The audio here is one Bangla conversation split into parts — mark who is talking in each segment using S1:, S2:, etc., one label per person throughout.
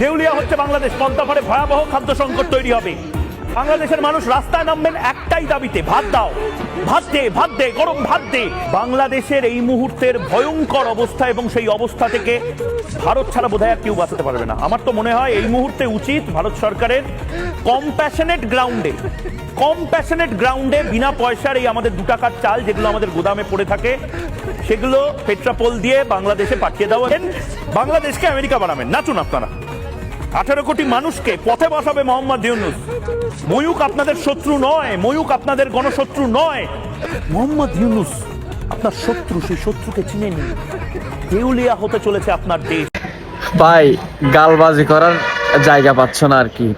S1: দেউলিয়া হচ্ছে বাংলাদেশ পদ্মা পদ্মাপাড়ে ভয়াবহ খাদ্য সংকট তৈরি হবে। বাংলাদেশের মানুষ রাস্তায় নামবেন একটাই দাবিতে, ভাত দাও। ভাত দে ভাত দে, গরম ভাত দে। বাংলাদেশের এই মুহূর্তের ভয়ঙ্কর অবস্থা এবং সেই অবস্থা থেকে ভারত ছাড়া বোধহয় আর কেউ বাঁচাতে পারবে না। আমার তো মনে হয় এই মুহূর্তে উচিত ভারত সরকারের কম্প্যাশনেট গ্রাউন্ডে কম্প্যাশনেট গ্রাউন্ডে বিনা পয়সার এই আমাদের দু টাকার চাল যেগুলো আমাদের গোদামে পড়ে থাকে, সেগুলো পেট্রাপোল দিয়ে বাংলাদেশে পাঠিয়ে দেওয়া। বাংলাদেশকে আমেরিকা বানাবেন। নাচুন আপনারা। আঠারো কোটি মানুষকে পথে বসাবে মোহাম্মদ ইউনুস। ময়ূক আপনাদের শত্রু নয়, ময়ূক আপনাদের গণশত্রু নয়। মোহাম্মদ ইউনুস, আপনার শত্রু, সেই শত্রুকে চিনে নিন। দেউলিয়া হতে চলেছে আপনার দেশ।
S2: ভাই, গালবাজি করার জায়গা পাচ্ছ না আর কি।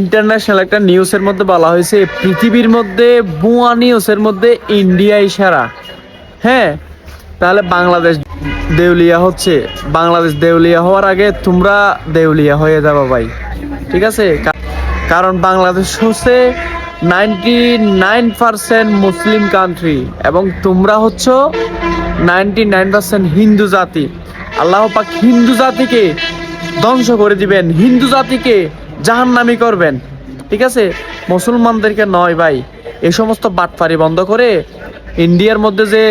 S2: ইন্টারন্যাশনাল একটা নিউজের মধ্যে বলা হয়েছে, পৃথিবীর মধ্যে বুয়া নিউজের মধ্যে ইন্ডিয়া ইশারা হ্যাঁ তাহলে বাংলাদেশ দেউলিয়া হচ্ছে, বাংলাদেশ দেউলিয়া হওয়ার আগে তোমরা দেউলিয়া হয়ে যাব ভাই, ঠিক আছে? কারণ বাংলাদেশ হচ্ছে ninety nine percent Muslim country এবং তোমরা হচ্ছে নাইনটি নাইন পার্সেন্ট হিন্দু জাতি। আল্লাহ পাক হিন্দু জাতিকে ধ্বংস করে দিবেন, হিন্দু জাতিকে জাহান্নামি করবেন, ঠিক আছে? মুসলমানদেরকে নয় ভাই এই সমস্ত বাটপারি বন্ধ করে ইন্ডিয়ার মধ্যে যে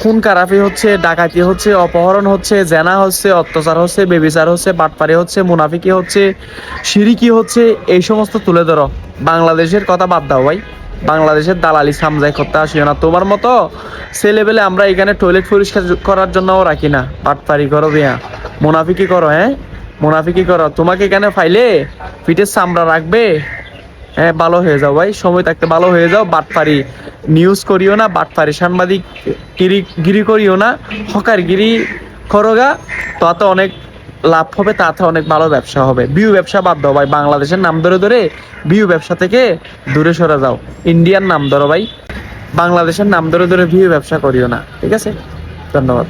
S2: খুন কারাফি হচ্ছে, ডাকাতি হচ্ছে, অপহরণ হচ্ছে, জেনা হচ্ছে, অত্যাচার হচ্ছে, বেবিচার হচ্ছে, বাটপারি হচ্ছে, মুনাফিকি হচ্ছে, সিরিকি হচ্ছে, এই সমস্ত তুলে ধরো। বাংলাদেশের কথা বাদ দাও ভাই। বাংলাদেশের দালালি সামজাই করতে আসিও না। তোমার মতো ছেলেবেলে আমরা এখানে টয়লেট পরিষ্কার করার জন্যও রাখি না। পাটপারি করো বিয়া মুনাফিকি করো হ্যাঁ? মুনাফিকি করো। তোমাকে এখানে ফাইলে পিঠের চামড়া রাখবে। হ্যাঁ ভালো হয়ে যাও ভাই, সময় থাকতে ভালো হয়ে যাও বাটপারি নিউজ করিও না বাটপারি সাংবাদিক গিরি গিরি করিও না, হকার গিরি করোগা তাতে অনেক লাভ হবে, তাতে অনেক ভালো ব্যবসা হবে। বিউ ব্যবসা বাদ দাও ভাই, বাংলাদেশের নাম ধরে ধরে বিউ ব্যবসা থেকে দূরে সরে যাও। ইন্ডিয়ার নাম ধরো ভাই, বাংলাদেশের নাম ধরে ধরে বিউ ব্যবসা করিও না, ঠিক আছে? ধন্যবাদ।